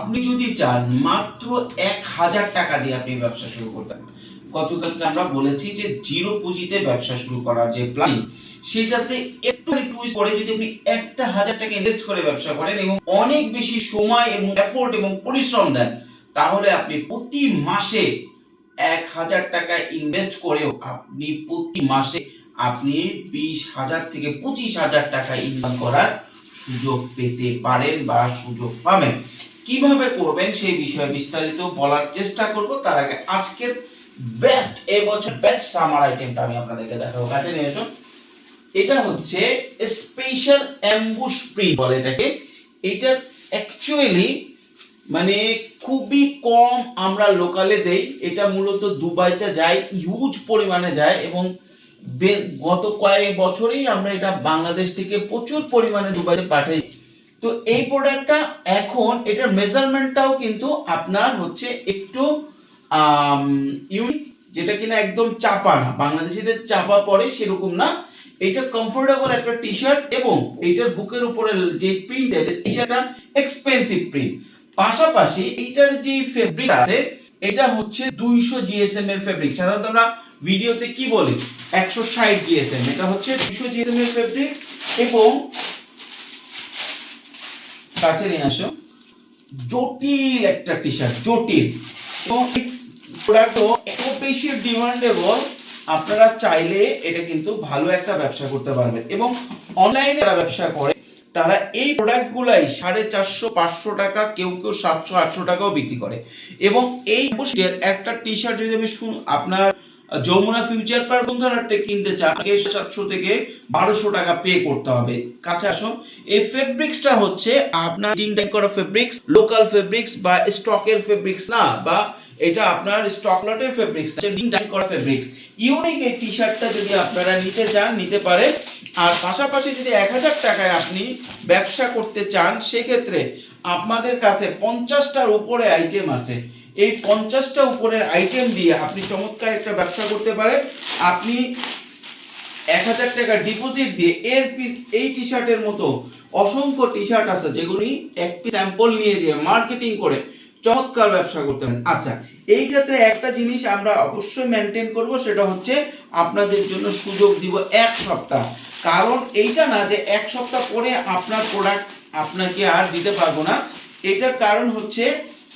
আপনি যদি চান, মাত্র এক হাজার টাকা দিয়ে আপনি ব্যবসা শুরু করতে পারেন। গতকালকে আমরা বলেছি যে জিরো পুঁজিতে ব্যবসা শুরু করার যে প্ল্যান সেটাতে একটু টুইস্ট করে যদি আপনি একটা হাজার টাকা ইনভেস্ট করে ব্যবসা করেন এবং অনেক বেশি সময় এবং এফোর্ট এবং পরিশ্রম দেন, তাহলে আপনি প্রতি মাসে এক হাজার টাকা ইনভেস্ট করেও আপনি প্রতি মাসে আপনি বিশ হাজার থেকে পঁচিশ হাজার টাকা ইনকাম করার সুযোগ পেতে পারেন বা সুযোগ পাবেন। কীভাবে করবেন সেই বিষয়ে বিস্তারিত বলার চেষ্টা করব। তার আগে আজকের বেস্ট এবছর বেস্ট সামার আইটেমটা আমি আপনাদেরকে দেখাবো। কাছে নিয়ে এসো এটা হচ্ছে স্পেশাল অ্যাম্বুশ প্রিন্ট বলে এটাকে। এটার অ্যাকচুয়ালি মানে খুবই কম আমরা লোকালে দেই। এটা মূলত দুবাইতে যায় হিউজ পরিমাণে যায় এবং গত কয়েক বছরেই আমরা এটা বাংলাদেশ থেকে প্রচুর পরিমাণে দুবাইতে পাঠাই তো এই প্রোডাক্টটা এখন এটার মেজারমেন্টটাও কিন্তু আপনার হচ্ছে একটু ইউনিক যেটা কিনা একদম চাপা না। বাংলাদেশে এটা চাপা পড়ে সেরকম না। এটা কমফোর্টেবল একটা টি শার্ট এবং এইটার বুকের উপরে যে প্রিন্ট সেটা এক্সপেন্সিভ প্রিন্ট পাশাপাশি এইটার যে ফেব্রিক আছে, এটা হচ্ছে দুইশো জিএসএম এর ফেব্রিক সাধারণত আমরা ভিডিওতে কি বলি? একশো ষাট জিএসএম এটা হচ্ছে দুইশো জিএসএম এর ফেব্রিক্স এবং কাছে নিয়ে আসো। জটিল একটা টি শার্ট জটিল এবং প্রোডাক্টও এত বেশি ডিমান্ডেবল আপনারা চাইলে এটা কিন্তু ভালো একটা ব্যবসা করতে পারবেন। এবং অনলাইনে যারা ব্যবসা করে, তারা এই প্রোডাক্টগুলাই সাড়ে চারশো, পাঁচশো টাকা, কেউ কেউ সাতশো, আটশো টাকাও বিক্রি করে। এবং এই একটা টি শার্ট যদি আমি শুন- আপনার যমুনা ফিউচার পার্ক বন্ধুরাতে কিনতে চান আগে সাতশো থেকে বারোশো টাকা পে করতে হবে। কাছে আসো এই ফেব্রিক্সটা হচ্ছে আপনার ডিং টাইম করা ফেব্রিক্স লোকাল ফেব্রিক্স বা স্টকের ফেব্রিক্স না, বা এটা আপনার স্টক লটের ফেব্রিক্স ডিং টাইম করা ফেব্রিক্স ইউনিক এই টি শার্টটা যদি আপনারা নিতে চান, নিতে পারেন। আর পাশাপাশি যদি এক হাজার টাকায় আপনি ব্যবসা করতে চান, সেক্ষেত্রে আপনাদের কাছে পঞ্চাশটার উপরে আইটেম আছে। এই পঞ্চাশটা উপরের আইটেম দিয়ে আপনি চমৎকার একটা ব্যবসা করতে পারেন। আপনি এক হাজার টাকা ডিপোজিট দিয়ে এর পিস এই টি শার্টের মতো অসংখ্য টি শার্ট আছে যেগুলি এক পিস স্যাম্পল নিয়ে যেয়ে মার্কেটিং করে চমৎকার ব্যবসা করতে পারেন। আচ্ছা এই ক্ষেত্রে একটা জিনিস আমরা অবশ্যই মেনটেন করব, সেটা হচ্ছে আপনাদের জন্য সুযোগ দিব এক সপ্তাহ। কারণ এইটা না যে এক সপ্তাহ পরে আপনার প্রোডাক্ট আপনাকে আর দিতে পারব না। এটার কারণ হচ্ছে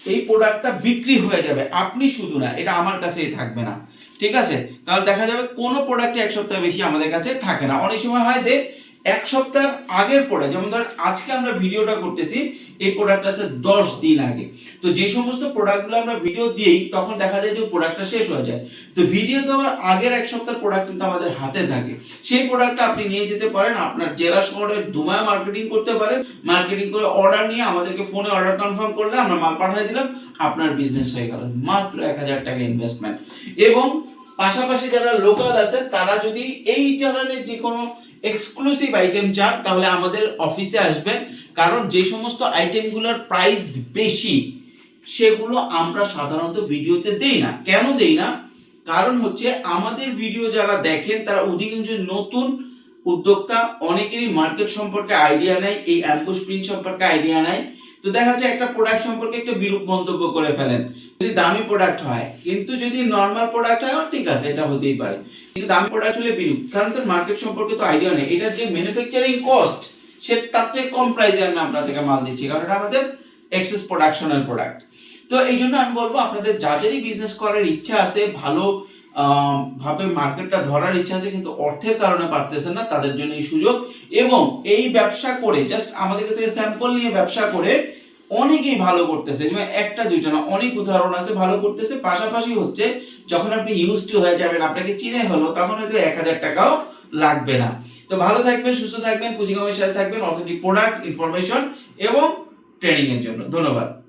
এই প্রোডাক্টটা বিক্রি হয়ে যাবে। আপনি শুধু না, এটা আমার কাছেই থাকবে না। ঠিক আছে? কারণ দেখা যাবে কোনো প্রোডাক্টই এক সপ্তাহ বেশি আমাদের কাছে থাকে না। অনেক সময় হয় যে এক সপ্তাহ আগের প্রোডাক্ট যেমন ধরেন আজকে আমরা ভিডিওটা করতেছি, এই প্রোডাক্ট আছে দশ দিন আগে। তো যে সমস্ত প্রোডাক্টগুলো আমরা ভিডিও দিয়েই, তখন দেখা যায় যে প্রোডাক্টটা শেষ হয়ে যায়। তো ভিডিও দেওয়ার আগের এক সপ্তাহ প্রোডাক্ট কিন্তু আমাদের হাতে থাকে। সেই প্রোডাক্টটা আপনি নিয়ে যেতে পারেন, আপনার জেলা শহরের দুমায় মার্কেটিং করতে পারেন। মার্কেটিং করে অর্ডার নিয়ে আমাদেরকে ফোনে অর্ডার কনফার্ম করলে আমরা মাল পাঠিয়ে দিলাম, আপনার বিজনেস হয়ে গেল। মাত্র এক হাজার টাকা ইনভেস্টমেন্ট এবং পাশাপাশি যারা লোকাল আছে, তারা যদি এই ধরনের যে কোনো এক্সক্লুসিভ আইটেম চান, তাহলে আমাদের অফিসে আসবেন। কারণ যে সমস্ত আইটেমগুলোর প্রাইস বেশি, সেগুলো আমরা সাধারণত ভিডিওতে দেই না। কেন দেই না? কারণ হচ্ছে আমাদের ভিডিও যারা দেখেন, তারা অধিকাংশ নতুন উদ্যোক্তা, অনেকেরই মার্কেট সম্পর্কে আইডিয়া নেয় এই অ্যাম্বুস প্রিন্ট সম্পর্কে আইডিয়া নাই। তো দেখা যাচ্ছে একটা প্রোডাক্ট সম্পর্কে একটা বিরূপ মন্তব্য করে ফেলেন। যদি দামি প্রোডাক্ট হয়, কিন্তু যদি নর্মাল প্রোডাক্ট হয় ঠিক আছে, এটা হতেই পারে। কিন্তু দামি প্রোডাক্ট হলে বিরূপ, কারণ তার মার্কেট সম্পর্কে তো আইডিয়া নেই। এটার যে ম্যানুফ্যাকচারিং কস্ট সে তার থেকে কম প্রাইসে আমি আপনাদেরকে মাল দিচ্ছি, কারণ এটা আমাদের এক্সেস প্রোডাকশনের প্রোডাক্ট তো এই জন্য আমি বলব, আপনাদের যাদেরই বিজনেস করার ইচ্ছা আছে, ভালো ভাবে মার্কেটটা ধরার ইচ্ছা আছে, কিন্তু অর্থের কারণে পারতেছেন না, তাদের জন্য এই সুযোগ। এবং এই ব্যবসা করে জাস্ট আমাদের কাছে স্যাম্পল নিয়ে ব্যবসা করে অনেকেই ভালো করতেছে মানে একটা, দুইটা না, অনেক উদাহরণ আছে, ভালো করতেছে, পাশাপাশি হচ্ছে যখন আপনি ইউজ টু হয়ে যাবেন, আপনাকে চিনে হলো, তখন হয়তো এক হাজার টাকাও লাগবে না। তো ভালো থাকবেন, সুস্থ থাকবেন, পুঁজিগমের সাথে থাকবেন অথেন্টিক প্রোডাক্ট ইনফরমেশন এবং ট্রেনিং এর জন্য। ধন্যবাদ।